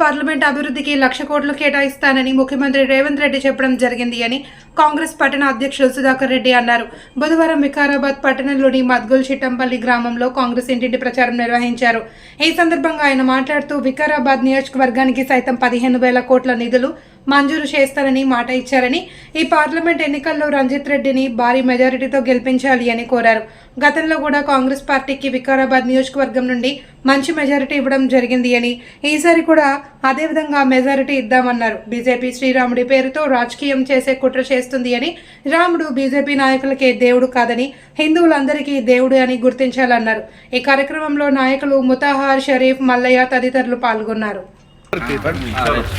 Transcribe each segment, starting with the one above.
Parliament అభివృద్ధికి లక్ష కోట్లు కేటాయిస్తానని ముఖ్యమంత్రి రేవంత్ రెడ్డి చెప్పడం జరిగింది అని కాంగ్రెస్ పట్టణ అధ్యక్షులు సుధాకర్ రెడ్డి అన్నారు. బుధవారం వికారాబాద్ పట్టణంలోని మద్గుల్ చిట్టంపల్లి గ్రామంలో కాంగ్రెస్ ఇంటింటి ప్రచారం నిర్వహించారు. ఈ సందర్భంగా ఆయన మాట్లాడుతూ వికారాబాద్ నియోజకవర్గానికి సైతం పదిహేను వేల కోట్ల నిధులు మంజూరు చేస్తారని మాట ఇచ్చారని ఈ పార్లమెంట్ ఎన్నికల్లో రంజిత్ రెడ్డిని భారీ మెజారిటీతో గెలిపించాలి అని కోరారు. గతంలో కూడా కాంగ్రెస్ పార్టీకి వికారాబాద్ నియోజకవర్గం నుండి మంచి మెజారిటీ ఇవ్వడం జరిగింది అని ఈసారి కూడా అదే విధంగా మెజారిటీ ఇద్దామన్నారు. బీజేపీ శ్రీరాముడి పేరుతో రాజకీయం చేసే కుట్ర చేస్తుంది అని రాముడు బీజేపీ నాయకులకే దేవుడు కాదని హిందువులందరికీ దేవుడు అని గుర్తించాలన్నారు. ఈ కార్యక్రమంలో నాయకులు ముతాహార్ షరీఫ్ మల్లయ్య తదితరులు పాల్గొన్నారు.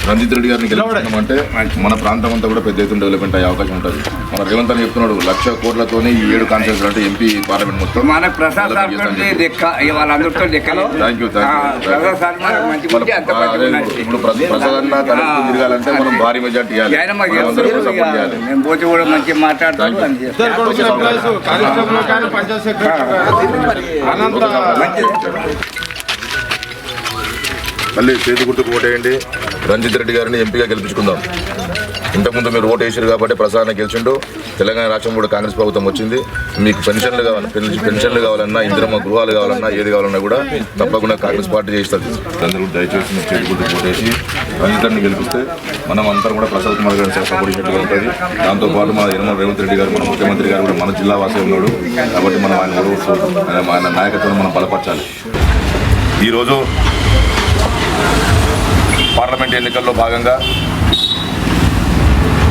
రంజిత్ రెడ్డి గారిని గెలిపించామంటే మన ప్రాంతం అంతా కూడా పెద్ద ఎత్తున డెవలప్మెంట్ అయ్యే అవకాశం ఉంటుంది. మన రేవంత్ అని చెప్తున్నాడు లక్ష కోట్లతోనే ఈ ఏడు కాన్స్టిట్యూన్స్ అంటే ఎంపీ పార్లమెంట్ మొత్తం మనకు ప్రసాద్ సార్ వాళ్ళందరితో లెక్కలు థ్యాంక్ యూ. ఇప్పుడు అన్న తిరగాలంటే మనం భారీ మెజార్టీ ఇవ్వాలి. మనం మళ్ళీ చేతి గుర్తుకు ఓటేయండి. రంజిత్ రెడ్డి గారిని ఎంపీగా గెలిపించుకుందాం. ఇంతకుముందు మీరు ఓటు వేసారు కాబట్టి ప్రసాద్ గెలిచిండు. తెలంగాణ రాష్ట్రం కూడా కాంగ్రెస్ ప్రభుత్వం వచ్చింది. మీకు పెన్షన్లు కావాలి పెన్- పెన్షన్లు కావాలన్నా ఇందిరమ్మ గృహాలు కావాలన్నా ఏది కావాలన్నా కూడా తప్పకుండా కాంగ్రెస్ పార్టీ చేస్తుంది అందరూ దయచేసి మీరు చేతి గుర్తుకు ఓటేసి రంజిత్ గెలిపిస్తే మనం అందరం కూడా ప్రసాద్ కుమార్ గారిని సపోర్ట్ చేసినట్టుగా ఉంటుంది. దాంతోపాటు మన యనమల రేవంత్ రెడ్డి గారు మన ముఖ్యమంత్రి గారు కూడా మన జిల్లా వాసి ఉన్నాడు. కాబట్టి మనం ఆయన ఆయన ఆయన నాయకత్వం మనం బలపరచాలి. ఈరోజు పార్లమెంట్ ఎన్నికల్లో భాగంగా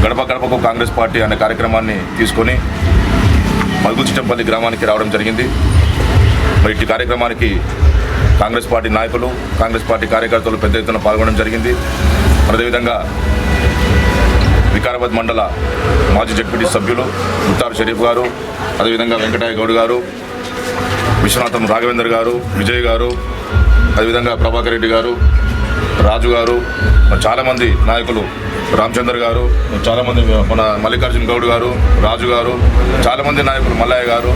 గడప గడపకు కాంగ్రెస్ పార్టీ అనే కార్యక్రమాన్ని తీసుకొని మల్గుచిట్టంపల్లి గ్రామానికి రావడం జరిగింది. మరి ఇట్టి కార్యక్రమానికి కాంగ్రెస్ పార్టీ నాయకులు కాంగ్రెస్ పార్టీ కార్యకర్తలు పెద్ద ఎత్తున పాల్గొనడం జరిగింది. అదేవిధంగా వికారాబాద్ మండల మాజీ జడ్పీటీ సభ్యులు ముత్తారు షరీఫ్ గారు అదేవిధంగా వెంకటయ్య గౌడ్ గారు విశ్వనాథం రాఘవేందర్ గారు విజయ్ గారు అదేవిధంగా ప్రభాకర్ రెడ్డి గారు రాజు గారు చాలామంది నాయకులు రామచందర్ గారు చాలామంది మన మల్లికార్జున గౌడ్ గారు రాజు గారు చాలామంది నాయకులు మల్లయ్య గారు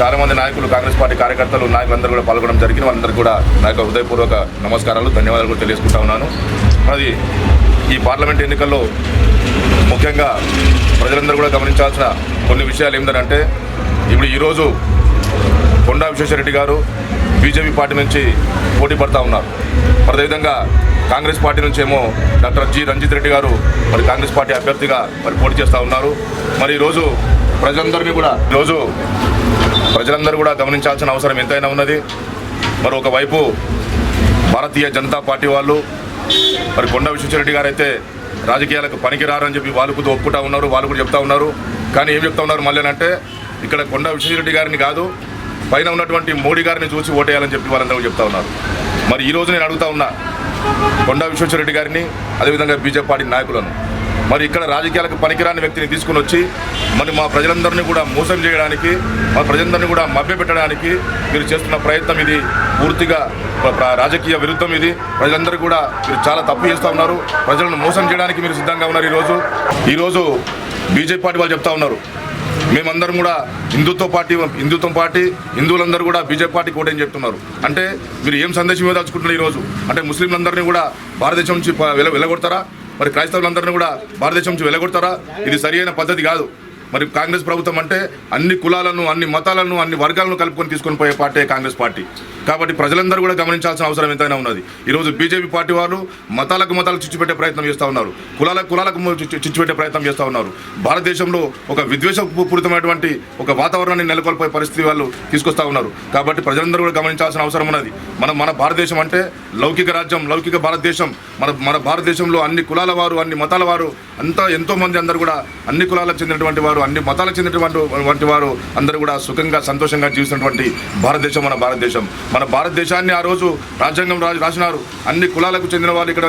చాలామంది నాయకులు కాంగ్రెస్ పార్టీ కార్యకర్తలు నాయకులందరూ కూడా పాల్గొనడం జరిగింది. వాళ్ళందరికీ కూడా నా యొక్క హృదయపూర్వక నమస్కారాలు ధన్యవాదాలు కూడా తెలియజేసుకుంటా ఉన్నాను. మరి ఈ పార్లమెంట్ ఎన్నికల్లో ముఖ్యంగా ప్రజలందరూ కూడా గమనించాల్సిన కొన్ని విషయాలు ఏమిటంటే ఇప్పుడు ఈరోజు కొండా విశ్వేశ్వరరెడ్డి గారు బీజేపీ పార్టీ నుంచి పోటీ పడతా ఉన్నారు. మరి అదేవిధంగా కాంగ్రెస్ పార్టీ నుంచి ఏమో డాక్టర్ జి రంజిత్ రెడ్డి గారు మరి కాంగ్రెస్ పార్టీ అభ్యర్థిగా మరి పోటీ చేస్తూ ఉన్నారు. మరి ఈరోజు ప్రజలందరినీ కూడా ఈరోజు ప్రజలందరూ కూడా గమనించాల్సిన అవసరం ఎంతైనా ఉన్నది. మరి ఒకవైపు భారతీయ జనతా పార్టీ వాళ్ళు మరి కొండ విశ్వేశ్వరరెడ్డి గారు అయితే రాజకీయాలకు పనికిరారని చెప్పి వాళ్ళు కూడా ఒప్పుకుంటా ఉన్నారు వాళ్ళు కూడా చెప్తా ఉన్నారు. కానీ ఏం చెప్తా ఉన్నారు మళ్ళీ అంటే ఇక్కడ కొండ విశ్వేశ్వరరెడ్డి గారిని కాదు పైన ఉన్నటువంటి మోడీ గారిని చూసి ఓటేయాలని చెప్పి వాళ్ళందరూ చెప్తా ఉన్నారు. మరి ఈ రోజు నేను అడుగుతా ఉన్నా కొండా విశ్వేశ్వరరెడ్డి గారిని అదేవిధంగా బీజేపీ పార్టీ నాయకులను. మరి ఇక్కడ రాజకీయాలకు పనికిరాని వ్యక్తిని తీసుకుని వచ్చి మరి మా ప్రజలందరినీ కూడా మోసం చేయడానికి మా ప్రజలందరినీ కూడా మభ్యపెట్టడానికి మీరు చేస్తున్న ప్రయత్నం ఇది. పూర్తిగా రాజకీయ విరుద్ధం ఇది. ప్రజలందరూ కూడా మీరు చాలా తప్పు చేస్తూ ఉన్నారు. ప్రజలను మోసం చేయడానికి మీరు సిద్ధంగా ఉన్నారు ఈరోజు. ఈరోజు బీజేపీ పార్టీ వాళ్ళు చెప్తా ఉన్నారు. మేమందరం కూడా హిందుత్వ పార్టీ హిందుత్వం పార్టీ హిందువులందరూ కూడా బీజేపీ పార్టీకి ఓటని చెప్తున్నారు. అంటే మీరు ఏం సందేశం ఇవ్వదలుచుకుంటున్నారు ఈరోజు అంటే ముస్లింలందరినీ కూడా భారతదేశం నుంచి వెళ్ళగొడతారా వెలగొడతారా? మరి క్రైస్తవులందరినీ కూడా భారతదేశం నుంచి వెలగొడతారా? ఇది సరి అయిన పద్ధతి కాదు. మరి కాంగ్రెస్ ప్రభుత్వం అంటే అన్ని కులాలను అన్ని మతాలను అన్ని వర్గాలను కలుపుకొని తీసుకొని పోయే పార్టీ కాంగ్రెస్ పార్టీ. కాబట్టి ప్రజలందరూ కూడా గమనించాల్సిన అవసరం ఎంతైనా ఉన్నది. ఈరోజు బీజేపీ పార్టీ వాళ్ళు మతాలకు మతాలకు చిచ్చుపెట్టే ప్రయత్నం చేస్తూ ఉన్నారు. కులాలకు కులాలకు చిచ్చు- చిచ్చుపెట్టే ప్రయత్నం చేస్తూ ఉన్నారు. భారతదేశంలో ఒక విద్వేషపూరితమైనటువంటి ఒక వాతావరణాన్ని నెలకొల్పే పరిస్థితి వాళ్ళు తీసుకొస్తా ఉన్నారు. కాబట్టి ప్రజలందరూ కూడా గమనించాల్సిన అవసరం ఉన్నది. మనం మన భారతదేశం అంటే లౌకిక రాజ్యం లౌకిక భారతదేశం. మన మన భారతదేశంలో అన్ని కులాల వారు అన్ని మతాల వారు అంతా ఎంతో మంది అందరూ కూడా అన్ని కులాలకు చెందినటువంటి వారు. అన్ని మతాలకు చెందినటువంటి వంటి వారు అందరూ కూడా సుఖంగా సంతోషంగా జీవిస్తున్నటువంటి భారతదేశం మన భారతదేశం. మన భారతదేశాన్ని ఆ రోజు రాజ్యాంగం రాజు రాసినారు. అన్ని కులాలకు చెందిన వాళ్ళు ఇక్కడ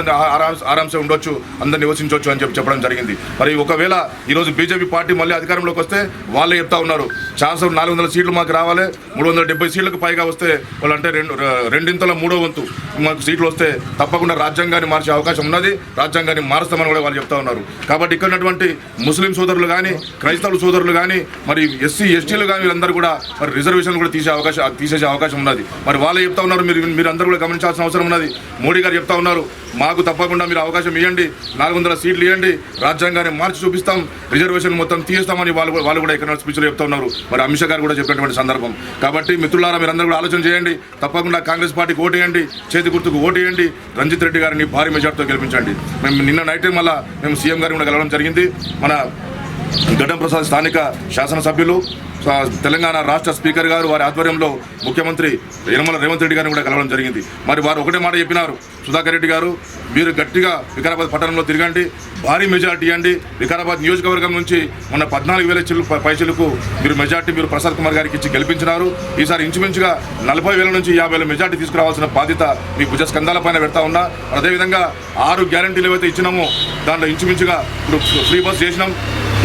ఆరాంశ ఉండొచ్చు అందరు నివసించవచ్చు అని చెప్పి చెప్పడం జరిగింది. మరి ఒకవేళ ఈరోజు బీజేపీ పార్టీ మళ్ళీ అధికారంలోకి వస్తే వాళ్ళే చెప్తా ఉన్నారు. ఛాన్స్ నాలుగు వందల సీట్లు మాకు రావాలి మూడు వందల డెబ్బై సీట్లకు పైగా వస్తే వాళ్ళు అంటే రెండు రెండింతల మూడో వంతు మాకు సీట్లు వస్తే తప్పకుండా రాజ్యాంగాన్ని మార్చే అవకాశం ఉన్నది. రాజ్యాంగాన్ని మారుస్తామని కూడా వాళ్ళు చెప్తా ఉన్నారు. కాబట్టి ఇక్కడ ఉన్నటువంటి ముస్లిం సోదరులు కానీ క్రైస్తవ వైష్ణవుల సోదరులు కానీ మరి ఎస్సీ ఎస్టీలు కానీ వీళ్ళందరూ కూడా మరి రిజర్వేషన్ కూడా తీసే అవకాశం తీసేసే అవకాశం ఉన్నది. మరి వాళ్ళు చెప్తా ఉన్నారు మీరు మీరు అందరూ కూడా గమనించాల్సిన అవసరం ఉన్నది. మోడీ గారు చెప్తా ఉన్నారు మాకు తప్పకుండా మీరు అవకాశం ఇవ్వండి నాలుగు వందల సీట్లు ఇవ్వండి రాజ్యాంగాన్ని మార్చి చూపిస్తాం రిజర్వేషన్ మొత్తం తీస్తామని వాళ్ళు కూడా- వాళ్ళు కూడా ఎకనామిక్ స్పీచ్లో చెప్తా ఉన్నారు. మరి అమిత్ షా గారు కూడా చెప్పినటువంటి సందర్భం. కాబట్టి మిత్రులారా మీరందరూ కూడా ఆలోచన చేయండి తప్పకుండా కాంగ్రెస్ పార్టీకి ఓటేయండి చేతి గుర్తుకు ఓటేయండి రంజిత్ రెడ్డి గారిని భారీ మెజార్టీతో గెలిపించండి. మేము నిన్న నైట్ మళ్ళీ మేము సీఎం గారిని కూడా కలవడం జరిగింది. మన గడ్డం ప్రసాద్ స్థానిక శాసనసభ్యులు తెలంగాణ రాష్ట్ర స్పీకర్ గారు వారి ఆధ్వర్యంలో ముఖ్యమంత్రి యనమల రేవంత్ రెడ్డి గారిని కూడా కలవడం జరిగింది. మరి వారు ఒకటే మాట చెప్పినారు. సుధాకర్ రెడ్డి గారు మీరు గట్టిగా వికారాబాద్ పట్టణంలో తిరగండి భారీ మెజార్టీ ఇవ్వండి. వికారాబాద్ నియోజకవర్గం నుంచి మొన్న పద్నాలుగు వేల చిల్లు పైసలకు మీరు మెజార్టీ మీరు ప్రసాద్ కుమార్ గారికి ఇచ్చి గెలిపించినారు. ఈసారి ఇంచుమించుగా నలభై వేల నుంచి యాభై వేల మెజార్టీ తీసుకురావాల్సిన బాధ్యత మీ భుజ స్కందాలపైన పెడతా ఉన్నా. అదేవిధంగా ఆరు గ్యారంటీలు ఏవైతే ఇచ్చినామో దాంట్లో ఇంచుమించుగా ఇప్పుడు ఫ్రీ బస్ చేసినాం.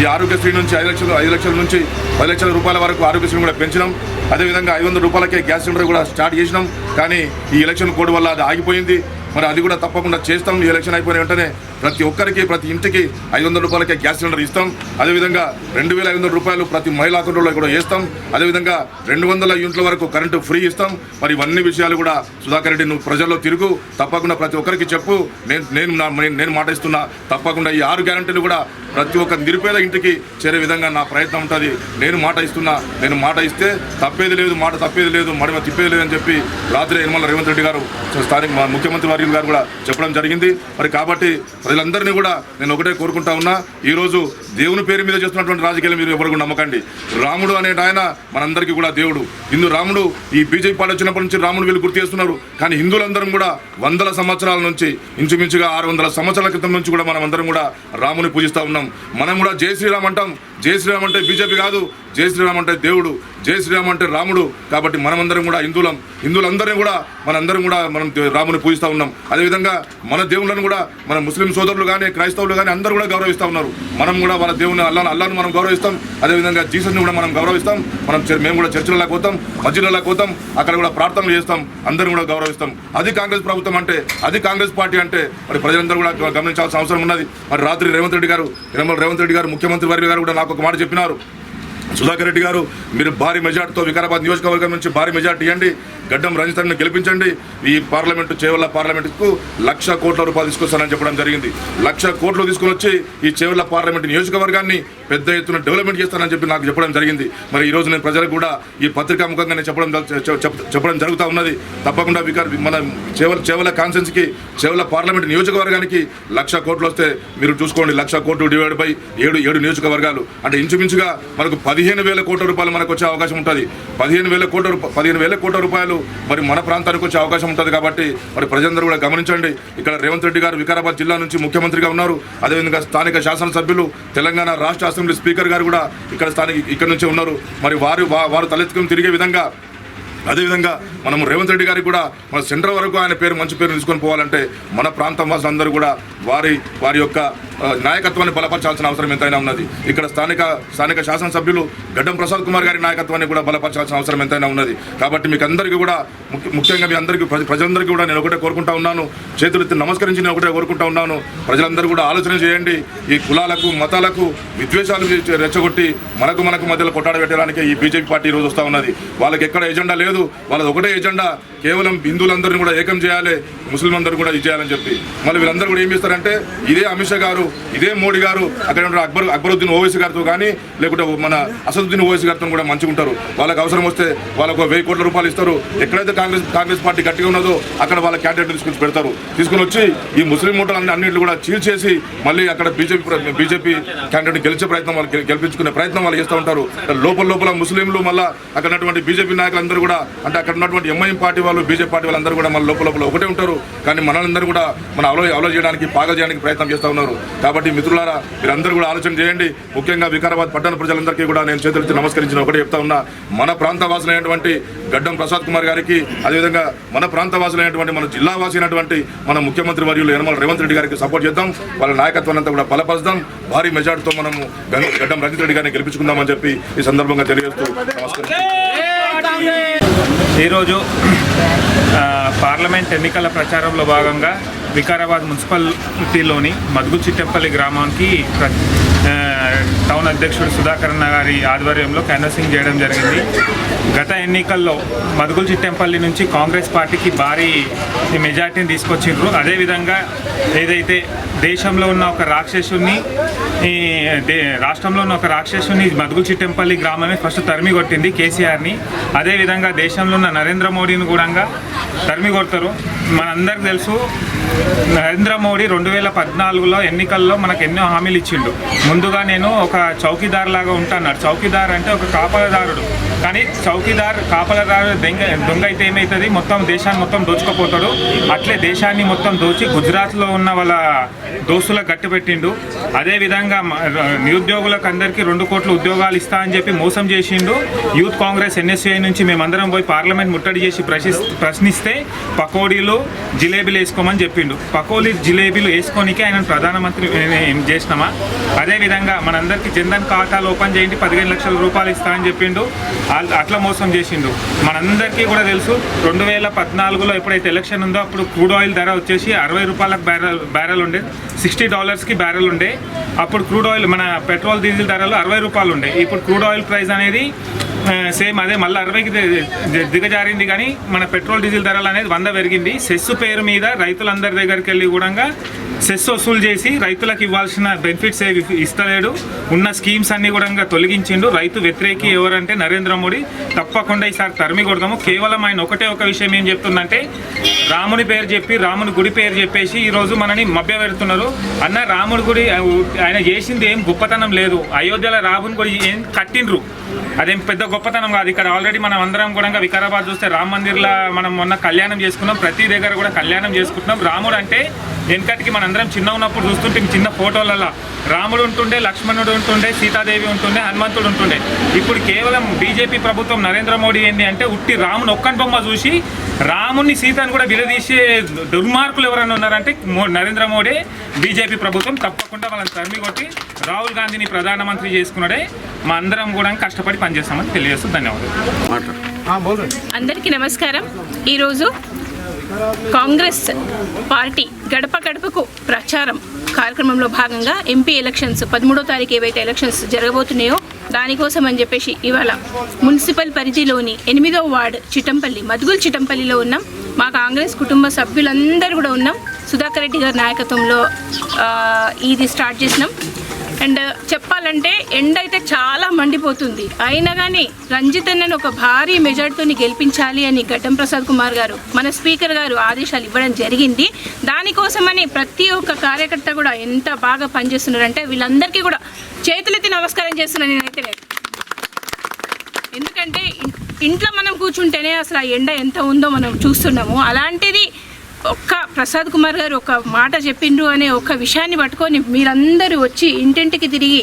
ఈ ఆరోగ్యశ్రీ నుంచి ఐదు లక్షలు ఐదు లక్షల నుంచి పది లక్షల రూపాయల వరకు ఆరోగ్యశ్రీ కూడా పెంచినాం. అదేవిధంగా ఐదు వందల రూపాయలకే గ్యాస్ సిలిండర్ కూడా స్టార్ట్ చేసినాం. కానీ ఈ ఎలక్షన్ కోడ్ వల్ల అది ఆగిపోయింది. మరి అది కూడా తప్పకుండా చేస్తాం. ఈ ఎలక్షన్ అయిపోయిన వెంటనే ప్రతి ఒక్కరికి ప్రతి ఇంటికి ఐదు వందల రూపాయలకే గ్యాస్ సిలిండర్ ఇస్తాం. అదేవిధంగా రెండు వేల ఐదు వందల రూపాయలు ప్రతి మహిళా అకౌంట్లో కూడా వేస్తాం. అదేవిధంగా రెండు వందల యూనిట్ల వరకు కరెంటు ఫ్రీ ఇస్తాం. మరి ఇవన్నీ విషయాలు కూడా సుధాకర్ రెడ్డి నువ్వు ప్రజల్లో తిరుగు. తప్పకుండా ప్రతి ఒక్కరికి చెప్పు. నేను నేను నా- నేను- మాట ఇస్తున్నా తప్పకుండా ఈ ఆరు గ్యారంటీలు కూడా ప్రతి ఒక్క నిరుపేద ఇంటికి చేరే విధంగా నా ప్రయత్నం ఉంటుంది. నేను మాట ఇస్తున్నా నేను మాట ఇస్తే తప్పేది లేదు మాట తప్పేది లేదు మడిమ తిప్పేది లేదని చెప్పి రాత్రి యనమల రేవంత్ రెడ్డి గారు స్థానిక ముఖ్యమంత్రి వర్యులు గారు కూడా చెప్పడం జరిగింది. మరి కాబట్టి ప్రజలందరినీ కూడా నేను ఒకటే కోరుకుంటా ఉన్నా ఈరోజు దేవుని పేరు మీద చేస్తున్నటువంటి రాజకీయాలు మీరు ఎవరు నమ్మకండి. రాముడు అనే ఆయన మనందరికీ కూడా దేవుడు. హిందూ రాముడు ఈ బీజేపీ పార్టీ వచ్చినప్పటి నుంచి రాముడు వీళ్ళు గుర్తు చేస్తున్నారు. కానీ హిందువులందరం కూడా వందల సంవత్సరాల నుంచి ఇంచుమించుగా ఆరు వందల సంవత్సరాల క్రితం నుంచి కూడా మనం అందరం కూడా రాముని పూజిస్తూ ఉన్నాం. మనం కూడా జై శ్రీరామ్ అంటాం. జై శ్రీరామ్ అంటే బీజేపీ కాదు. జై శ్రీరామ్ అంటే దేవుడు. జై శ్రీరామ్ అంటే రాముడు. కాబట్టి మనమందరం కూడా హిందువులం. హిందువులందరం కూడా మనందరం కూడా మనం రాముని పూజిస్తూ ఉన్నాం. అదేవిధంగా మన దేవుళ్ళను కూడా మన ముస్లిం సోదరులు కానీ క్రైస్తవులు కానీ అందరూ కూడా గౌరవిస్తూ ఉన్నారు. మనం కూడా వాళ్ళ దేవుని అల్లా అల్లాను మనం గౌరవిస్తాం. అదేవిధంగా జీసస్ని కూడా మనం గౌరవిస్తాం. మనం మేము కూడా చర్చిలకు పోతాం మధ్యలోకి పోతాం అక్కడ కూడా ప్రార్థనలు చేస్తాం అందరం కూడా గౌరవిస్తాం. అది కాంగ్రెస్ ప్రభుత్వం అంటే అది కాంగ్రెస్ పార్టీ అంటే మరి ప్రజలందరూ కూడా గమనించాల్సిన అవసరం ఉన్నది. మరి రాత్రి రేవంత్ రెడ్డి గారు యనమల రేవంత్ రెడ్డి గారు ముఖ్యమంత్రి వారి గారు కూడా నాకు ఒక మాట చెప్పినారు. సుధాకర్ రెడ్డి గారు మీరు భారీ మెజార్టీతో వికారాబాద్ నియోజకవర్గం నుంచి భారీ మెజార్టీ ఇవ్వండి. గడ్డం రంజితాన్ని గెలిపించండి. ఈ పార్లమెంటు చేవల్ల పార్లమెంటుకు లక్ష కోట్ల రూపాయలు తీసుకొస్తానని చెప్పడం జరిగింది. లక్ష కోట్లు తీసుకొని వచ్చి ఈ చేవల్ల పార్లమెంటు నియోజకవర్గాన్ని పెద్ద ఎత్తున డెవలప్మెంట్ చేస్తానని చెప్పి నాకు చెప్పడం జరిగింది. మరి ఈ నేను ప్రజలకు కూడా ఈ పత్రికా ముఖంగా నేను చెప్పడం చెప్పడం జరుగుతూ ఉన్నది. తప్పకుండా వికార్ మన చేవల చేవల కాన్సెన్స్కి చేవల పార్లమెంట్ నియోజకవర్గానికి లక్ష కోట్లు వస్తే మీరు చూసుకోండి. లక్ష కోట్లు డివైడ్ బై ఏడు ఏడు నియోజకవర్గాలు. అంటే ఇంచుమించుగా మనకు పదిహేను వేల కోట్ల రూపాయలు మనకు వచ్చే అవకాశం ఉంటుంది. పదిహేను వేల కోట్ల రూప- పదిహేను వేల కోట్ల రూపాయలు మరి మన ప్రాంతానికి వచ్చే అవకాశం ఉంటుంది కాబట్టి మరి ప్రజలందరూ కూడా గమనించండి. ఇక్కడ రేవంత్ రెడ్డి గారు వికారాబాద్ జిల్లా నుంచి ముఖ్యమంత్రిగా ఉన్నారు. అదేవిధంగా స్థానిక శాసనసభ్యులు తెలంగాణ రాష్ట్ర అసెంబ్లీ స్పీకర్ గారు కూడా ఇక్కడ స్థానిక ఇక్కడ నుంచి ఉన్నారు. మరి వారు వారు తలెత్తుకుని తిరిగే విధంగా అదేవిధంగా మనం రేవంత్ రెడ్డి గారికి కూడా మన సెంటర్ వరకు ఆయన పేరు మంచి పేరు తీసుకొని పోవాలంటే మన ప్రాంతం వాసులందరూ కూడా వారి వారి యొక్క నాయకత్వాన్ని బలపరచాల్సిన అవసరం ఎంతైనా ఉన్నది. ఇక్కడ స్థానిక స్థానిక శాసనసభ్యులు గడ్డం ప్రసాద్ కుమార్ గారి నాయకత్వాన్ని కూడా బలపరచాల్సిన అవసరం ఎంతైనా ఉన్నది. కాబట్టి మీకు అందరికీ కూడా ముఖ్య- ముఖ్యంగా మీ అందరికీ ప్రజలందరికీ కూడా నేను ఒకటే కోరుకుంటా ఉన్నాను. చేతులెత్తి నమస్కరించి నేను ఒకటే కోరుకుంటా ఉన్నాను. ప్రజలందరూ కూడా ఆలోచన చేయండి. ఈ కులాలకు మతాలకు విద్వేషాలు రెచ్చగొట్టి మనకు మనకు మధ్యలో కొట్టాడ పెట్టడానికి ఈ బీజేపీ పార్టీ ఈరోజు రోజు వస్తూ ఉన్నది. వాళ్ళకి ఎక్కడ ఎజెండా లేదు. వాళ్ళది ఒకటే ఎజెండా. కేవలం హిందువులందరినీ కూడా ఏకం చేయాలి. ముస్లిం అందరూ కూడా ఇది చేయాలని చెప్పి. మళ్ళీ వీళ్ళందరూ కూడా ఏం చేస్తారు? చేస్తారంటే ఇదే అమిత్ షా గారు ఇదే మోడీ గారు అక్కడ ఉన్న అక్బర్ అక్బరుద్దీన్ ఓవైసీ గారితో కానీ లేకుంటే మన అసదుద్దీన్ ఓవైసీ గారితో కూడా మంచిగా ఉంటారు. వాళ్ళకి అవసరం వస్తే వాళ్ళకు వెయ్యి కోట్ల రూపాయలు ఇస్తారు. ఎక్కడైతే కాంగ్రెస్ కాంగ్రెస్ పార్టీ గట్టిగా ఉన్నదో అక్కడ వాళ్ళ క్యాండిడేట్ తీసుకొచ్చి పెడతారు. తీసుకుని వచ్చి ఈ ముస్లిం ఓటర్లు అన్ని అన్నింటిని కూడా చీల్చేసి మళ్ళీ అక్కడ బీజేపీ బీజేపీ క్యాండిడేట్ గెలిచే ప్రయత్నం వాళ్ళు గెలిపించుకునే ప్రయత్నం వాళ్ళు చేస్తూ ఉంటారు. లోపల లోపల ముస్లింలు మళ్ళీ అక్కడ ఉన్నటువంటి బీజేపీ నాయకులందరూ కూడా అంటే అక్కడ ఉన్నటువంటి ఎంఐఎం పార్టీ వాళ్ళు బీజేపీ పార్టీ వాళ్ళందరూ కూడా మన లోపల లోపల ఒకటే ఉంటారు. కానీ మనందరూ కూడా మన అవలో అవలో చేయడానికి చేయడానికి ప్రయత్నం చేస్తూ ఉన్నారు. కాబట్టి మిత్రులారా మీరందరూ కూడా ఆలోచన చేయండి. ముఖ్యంగా వికారాబాద్ పట్టణ ప్రజలందరికీ కూడా నేను చేతులెత్తి నమస్కరించిన ఒకటి చెప్తా ఉన్నా. మన ప్రాంత వాసులైనటువంటి గడ్డం ప్రసాద్ కుమార్ గారికి అదేవిధంగా మన ప్రాంత వాసులైనటువంటి మన జిల్లా వాసినటువంటి మన ముఖ్యమంత్రి వర్యులు యనమల రేవంత్ రెడ్డి గారికి సపోర్ట్ చేద్దాం. వాళ్ళ నాయకత్వాన్ని అంతా కూడా బలపరుద్దాం భారీ మెజార్టీతో మనము గడ్డం రజిత్ రెడ్డి గారిని గెలిపించుకుందామని చెప్పి ఈ సందర్భంగా తెలియజేస్తూ నమస్కారం ఈరోజు పార్లమెంట్ ఎన్నికల ప్రచారంలో భాగంగా వికారాబాద్ మున్సిపాలిటీలోని మద్గుచిట్టెంపల్లి గ్రామానికి టౌన్ అధ్యక్షుడు సుధాకర్ గారి ఆధ్వర్యంలో క్యాన్వసింగ్ చేయడం జరిగింది. గత ఎన్నికల్లో మదుగుల్ చిట్టెంపల్లి నుంచి కాంగ్రెస్ పార్టీకి భారీ మెజార్టీని తీసుకొచ్చిండ్రు. అదేవిధంగా ఏదైతే దేశంలో ఉన్న ఒక రాక్షసుని రాష్ట్రంలో ఉన్న ఒక రాక్షసుని మదుగుల్ చిట్టెంపల్లి గ్రామమే ఫస్ట్ తరిమి కొట్టింది కేసీఆర్ని. అదేవిధంగా దేశంలో ఉన్న నరేంద్ర మోడీని కూడా తరిమి కొడతారు. మనందరికి తెలుసు నరేంద్ర మోడీ రెండు వేల పద్నాలుగులో ఎన్నికల్లో మనకు ఎన్నో హామీలు ఇచ్చిండు. ముందుగా నేను ఒక చౌకీదార్ లాగా ఉంటాను చౌకీదార్ అంటే ఒక కాపలదారుడు. కానీ చౌకీదార్ కాపలదారుడు దొంగ దొంగ అయితే ఏమవుతుంది మొత్తం దేశాన్ని మొత్తం దోచుకుపోతాడు. అట్లే దేశాన్ని మొత్తం దోచి గుజరాత్లో ఉన్న వాళ్ళ దోస్తులకు గట్టిపెట్టిండు అదేవిధంగా మ- నిరుద్యోగులకు అందరికీ రెండు కోట్ల ఉద్యోగాలు ఇస్తా అని చెప్పి మోసం చేసిండు. యూత్ కాంగ్రెస్ ఎన్ఎస్ఐ నుంచి మేమందరం పోయి పార్లమెంట్ ముట్టడి చేసి ప్రశ్నిస్ ప్రశ్నిస్తే పకోడీలు జిలేబీలు వేసుకోమని చెప్పి చెప్పిండు. పకోలీ జిలేబీలు వేసుకోనికి ఆయన ప్రధానమంత్రి ఏం చేసినామా? అదేవిధంగా మనందరికీ జన్ధన్ ఖాతాలు ఓపెన్ చేయండి పదిహేను లక్షల రూపాయలు ఇస్తా అని చెప్పిండు. అట్లా మోసం చేసిండు. మనందరికీ కూడా తెలుసు రెండు వేల పద్నాలుగులో ఎప్పుడైతే ఎలక్షన్ ఉందో అప్పుడు క్రూడ్ ఆయిల్ ధర వచ్చేసి అరవై రూపాయలకు బ్యారెల్ బ్యారెల్ ఉండే సిక్స్టీ డాలర్స్కి బ్యారెల్ ఉండే. అప్పుడు క్రూడ్ ఆయిల్ మన పెట్రోల్ డీజిల్ ధరలు అరవై రూపాయలు ఉండే. ఇప్పుడు క్రూడ్ ఆయిల్ ప్రైస్ అనేది సేమ్ అదే మళ్ళీ అరవైకి దిగజారింది కానీ మన పెట్రోల్ డీజిల్ ధరలు అనేది వంద పెరిగింది. సెస్ పేరు మీద రైతులందరూ దగ్గరికి వెళ్ళి కూడా సెస్ వసూలు చేసి రైతులకు ఇవ్వాల్సిన బెనిఫిట్స్ ఏవి ఇస్తలేడు. ఉన్న స్కీమ్స్ అన్ని కూడా తొలగించిండు. రైతు వ్యతిరేకి ఎవరంటే నరేంద్ర మోడీ. తప్పకుండా ఈసారి తరిమి కొడదాము. కేవలం ఆయన ఒకటే ఒక విషయం ఏం చెప్తుందంటే రాముని పేరు చెప్పి రాముని గుడి పేరు చెప్పేసి ఈరోజు మనని మభ్య పెడుతున్నారు. అన్న రాముడి గుడి ఆయన చేసింది ఏం గొప్పతనం లేదు. అయోధ్యలో రాముని గుడి ఏం కట్టిండ్రు. అదేం పెద్ద గొప్పతనం కాదు. ఇక్కడ ఆల్రెడీ మనం అందరం కూడా వికారాబాద్ చూస్తే రామ్ మందిర్లో మనం మొన్న కళ్యాణం చేసుకున్నాం. ప్రతి దగ్గర కూడా కళ్యాణం చేసుకుంటున్నాం. రాముడు అంటే వెనకటికి మనందరం చిన్న ఉన్నప్పుడు చూస్తుంటే చిన్న ఫోటోలలో. రాముడు ఉంటుండే లక్ష్మణుడు ఉంటుండే సీతాదేవి ఉంటుండే హనుమంతుడు ఉంటుండే. ఇప్పుడు కేవలం బీజేపీ ప్రభుత్వం నరేంద్ర మోడీ ఏంటి అంటే ఉట్టి రాముని ఒక్కని బొమ్మ చూసి రాముని సీతను కూడా విడదీసే దుర్మార్గులు ఎవరైనా ఉన్నారంటే మో- నరేంద్ర మోడీ బీజేపీ ప్రభుత్వం. తప్పకుండా వాళ్ళని తరిమి కొట్టి రాహుల్ గాంధీని ప్రధానమంత్రి చేసుకున్నాడే. మా అందరం కూడా కష్టపడి పనిచేస్తామని తెలియజేస్తూ ధన్యవాదాలు. అందరికీ నమస్కారం. ఈరోజు కాంగ్రెస్ పార్టీ గడప గడపకు ప్రచారం కార్యక్రమంలో భాగంగా ఎంపీ ఎలక్షన్స్ పదమూడో తారీఖు ఏవైతే ఎలక్షన్స్ జరగబోతున్నాయో దానికోసం అని చెప్పేసి ఇవాళ మున్సిపల్ పరిధిలోని ఎనిమిదో వార్డ్ చిటంపల్లి మధుగుల్ చిటంపల్లిలో ఉన్నాం. మా కాంగ్రెస్ కుటుంబ సభ్యులందరూ కూడా ఉన్నాం. సుధాకర్ రెడ్డి గారి నాయకత్వంలో ఇది స్టార్ట్ చేసినాం. అండ్ చెప్పాలంటే ఎండ అయితే చాలా మండిపోతుంది. అయినా కానీ రంజిత్ అన్నను ఒక భారీ మెజార్టీతో గెలిపించాలి అని గడ్డం ప్రసాద్ కుమార్ గారు మన స్పీకర్ గారు ఆదేశాలు ఇవ్వడం జరిగింది. దానికోసమని ప్రతి ఒక్క కార్యకర్త కూడా ఎంత బాగా పనిచేస్తున్నారంటే వీళ్ళందరికీ కూడా చేతులెత్తి నమస్కారం చేస్తున్నాను నేనైతే ఎందుకంటే ఇంట్లో మనం కూర్చుంటేనే అసలు ఆ ఎండ ఎంత ఉందో మనం చూస్తున్నాము. అలాంటిది ఒక్క ప్రసాద్ కుమార్ గారు ఒక మాట చెప్పిండ్రు అనే ఒక విషయాన్ని పట్టుకొని మీరందరూ వచ్చి ఇంటింటికి తిరిగి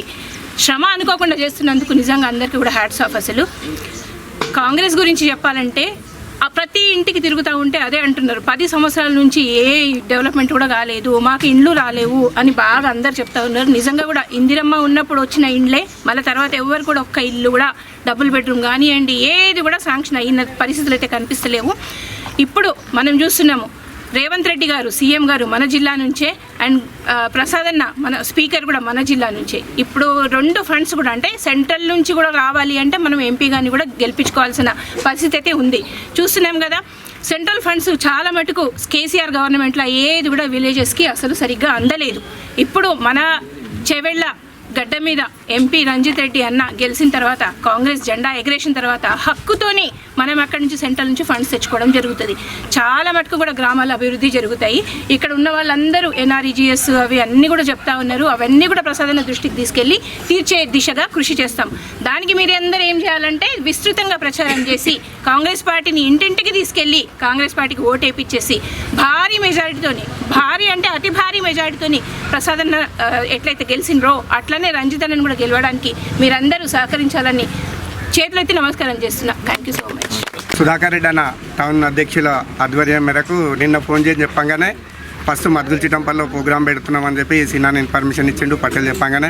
శ్రమ అనుకోకుండా చేస్తున్నందుకు నిజంగా అందరికీ కూడా హ్యాట్స్ ఆఫ్ అసలు. కాంగ్రెస్ గురించి చెప్పాలంటే ఆ ప్రతి ఇంటికి తిరుగుతూ ఉంటే అదే అంటున్నారు. పది సంవత్సరాల నుంచి ఏ డెవలప్మెంట్ కూడా కాలేదు మాకు ఇండ్లు రాలేవు అని బాగా అందరు చెప్తా ఉన్నారు. నిజంగా కూడా ఇందిరమ్మ ఉన్నప్పుడు వచ్చిన ఇండ్లే మళ్ళీ తర్వాత ఎవరు కూడా ఒక్క ఇల్లు కూడా డబుల్ బెడ్రూమ్ కానివ్వండి ఏది కూడా శాంక్షన్ అయిన పరిస్థితులు అయితే కనిపిస్తలేవు. ఇప్పుడు మనం చూస్తున్నాము రేవంత్ రెడ్డి గారు సీఎం గారు మన జిల్లా నుంచే అండ్ ప్రసాద్ అన్న మన స్పీకర్ కూడా మన జిల్లా నుంచే. ఇప్పుడు రెండు ఫండ్స్ కూడా అంటే సెంట్రల్ నుంచి కూడా రావాలి అంటే మనం ఎంపీ గారిని కూడా గెలిపించుకోవాల్సిన పరిస్థితి అయితే ఉంది. చూస్తున్నాం కదా సెంట్రల్ ఫండ్స్ చాలా మటుకు కేసీఆర్ గవర్నమెంట్లో ఏది కూడా విలేజెస్కి అసలు సరిగ్గా అందలేదు. ఇప్పుడు మన చెవెళ్ళ గడ్డ మీద ఎంపీ రంజిత్ రెడ్డి అన్న గెలిచిన తర్వాత కాంగ్రెస్ జెండా ఎగరేసిన తర్వాత హక్కుతోని మనం అక్కడి నుంచి సెంట్రల్ నుంచి ఫండ్స్ తెచ్చుకోవడం జరుగుతుంది. చాలా మటుకు కూడా గ్రామాల అభివృద్ధి జరుగుతాయి. ఇక్కడ ఉన్న వాళ్ళందరూ ఎన్ఆర్ఈజీఎస్ అవి అన్నీ కూడా చెప్తా ఉన్నారు. అవన్నీ కూడా ప్రసాదన దృష్టికి తీసుకెళ్ళి తీర్చే దిశగా కృషి చేస్తాం. దానికి మీరు అందరూ ఏం చేయాలంటే విస్తృతంగా ప్రచారం చేసి కాంగ్రెస్ పార్టీని ఇంటింటికి తీసుకెళ్ళి కాంగ్రెస్ పార్టీకి ఓటేపిచ్చేసి భారీ మెజారిటీతోని భారీ అంటే అతి భారీ మెజారిటీతోని ప్రసాదన్న ఎట్లయితే గెలిచినరో అట్లనే రంజితనని కూడా గెలవడానికి మీరందరూ సహకరించాలని చేతులెత్తి నమస్కారం చేస్తున్నా. Thank you so much Sudhakar Reddy అన్న టౌన్ అధ్యక్షుల ఆధ్వర్యం మేరకు నిన్న ఫోన్ చేసి చెప్పంగానే ఫస్ట్ మద్దుల చిటంపల్లో ప్రోగ్రామ్ పెడుతున్నామని చెప్పి సినాన్ ఇన్ఫర్మేషన్ ఇచ్చిండు పటేల్ చెప్పంగానే.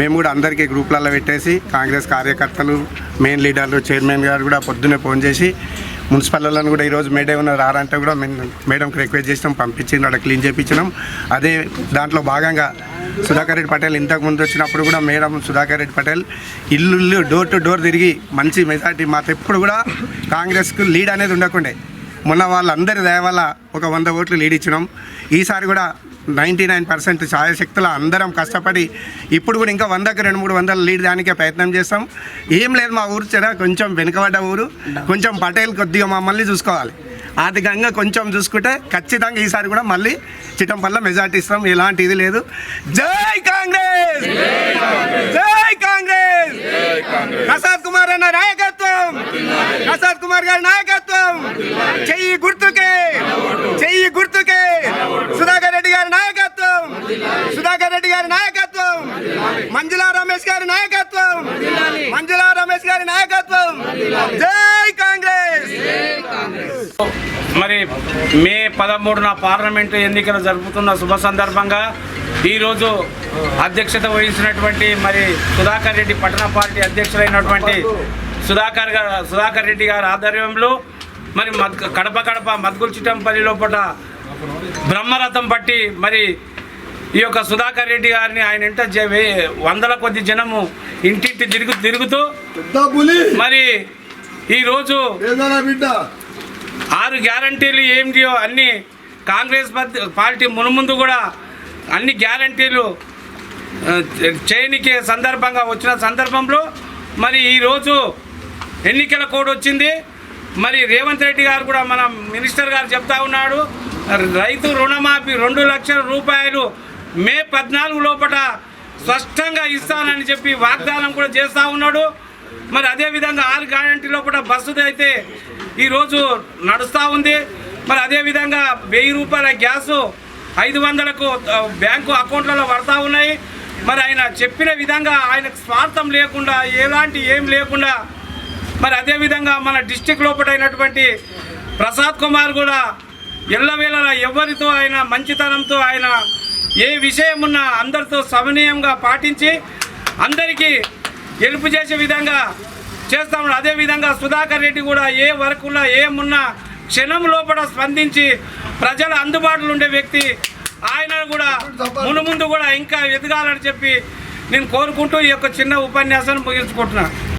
మేము కూడా అందరికీ గ్రూప్లలో పెట్టేసి కాంగ్రెస్ కార్యకర్తలు మెయిన్ లీడర్లు చైర్మన్ గారు కూడా పొద్దున్నే ఫోన్ చేసి మున్సిపల్లను కూడా ఈరోజు మేడే ఉన్న రారంటే కూడా మేము మేడంకి రిక్వెస్ట్ చేసినాం పంపించి అక్కడ క్లీన్ చేయించినాం అదే దాంట్లో భాగంగా సుధాకర్ రెడ్డి పటేల్ ఇంతకు ముందు వచ్చినప్పుడు కూడా మేడం సుధాకర్ రెడ్డి పటేల్ ఇల్లు ఇల్లు డోర్ టు డోర్ తిరిగి మంచి మెజార్టీ మాకు ఎప్పుడు కూడా కాంగ్రెస్కు లీడ్ అనేది ఉండకుండే. మొన్న వాళ్ళందరి దయ వల్ల ఒక వంద ఓట్లు లీడ్ ఇచ్చినాం. ఈసారి కూడా నైంటీ నైన్ పర్సెంట్ ఛాయశక్తుల అందరం కష్టపడి ఇప్పుడు కూడా ఇంకా వందకి రెండు మూడు వందలు లీడ్ దానికే ప్రయత్నం చేస్తాం. ఏం లేదు మా ఊరు చెర కొంచెం వెనుకబడ్డ ఊరు. కొంచెం పటేల్ కొద్దిగా మమ్మల్ని చూసుకోవాలి. ఆర్థికంగా కొంచెం చూసుకుంటే ఖచ్చితంగా ఈసారి కూడా మళ్ళీ చిట్టంపల్ల మెజార్టీ ఇస్తాం. ఎలాంటి ఇది లేదు. జై కాంగ్రెస్! జై కాంగ్రెస్! ప్రసాద్ కుమార్ అన్న నాయకత్వం! ప్రసాద్ కుమార్ గారి నాయకత్వం! చెయ్యి గుర్తుకే చెయ్యి గుర్తుకే. సుధాకర్ రెడ్డి గారి నాయకత్వం సుధాకర్ రెడ్డి గారి నాయకత్వం మంజులా రమేష్ గారి నాయకత్వం మంజులా రమేష్ గారి నాయకత్వం. జై కాంగ్రెస్. మరి మే పదమూడున పార్లమెంటు ఎన్నికలు జరుపుతున్న శుభ సందర్భంగా ఈరోజు అధ్యక్షత వహించినటువంటి మరి సుధాకర్ రెడ్డి పట్టణ పార్టీ అధ్యక్షులైనటువంటి సుధాకర్ గారు సుధాకర్ రెడ్డి గారి ఆధ్వర్యంలో మరి మద్ కడప కడప మద్గుల్ చిట్టంపల్లి లోపల బ్రహ్మరథం పట్టి మరి ఈ యొక్క సుధాకర్ రెడ్డి గారిని ఆయన ఇంట వందల కొద్ది జనము ఇంటింటి తిరుగు తిరుగుతూ మరి ఈరోజు ఆరు గ్యారంటీలు ఏమిటియో అన్ని కాంగ్రెస్ పార్టీ మునుముందు కూడా అన్ని గ్యారంటీలు చేయనికి సందర్భంగా వచ్చిన సందర్భంలో మరి ఈరోజు ఎన్నికల కోడ్ వచ్చింది. మరి రేవంత్ రెడ్డి గారు కూడా మన మినిస్టర్ గారు చెప్తా ఉన్నాడు రైతు రుణమాఫీ రెండు లక్షల రూపాయలు మే పద్నాలుగు లోపల స్పష్టంగా ఇస్తానని చెప్పి వాగ్దానం కూడా చేస్తూ ఉన్నాడు. మరి అదేవిధంగా ఆరు గ్యారంటీ లోపల బస్సుది అయితే ఈరోజు నడుస్తూ ఉంది. మరి అదేవిధంగా వెయ్యి రూపాయల గ్యాసు ఐదు వందలకు బ్యాంకు అకౌంట్లలో పడతా ఉన్నాయి. మరి ఆయన చెప్పిన విధంగా ఆయనకు స్వార్థం లేకుండా ఎలాంటి ఏం లేకుండా మరి అదేవిధంగా మన డిస్టిక్ లోపలైనటువంటి ప్రసాద్ కుమార్ కూడా ఎల్లవేళలా ఎవరితో ఆయన మంచితనంతో ఆయన ఏ విషయం ఉన్నా అందరితో సమనీయంగా పాటించి అందరికీ గెలుపు చేసే విధంగా చేస్తాము అదేవిధంగా సుధాకర్ రెడ్డి కూడా ఏ వర్కున్నా ఏమున్నా క్షణం లోపల స్పందించి ప్రజల అందుబాటులో ఉండే వ్యక్తి. ఆయన కూడా మును ముందు కూడా ఇంకా ఎదగాలని చెప్పి నేను కోరుకుంటూ ఈ యొక్క చిన్న ఉపన్యాసాన్ని ముగించుకుంటున్నాను.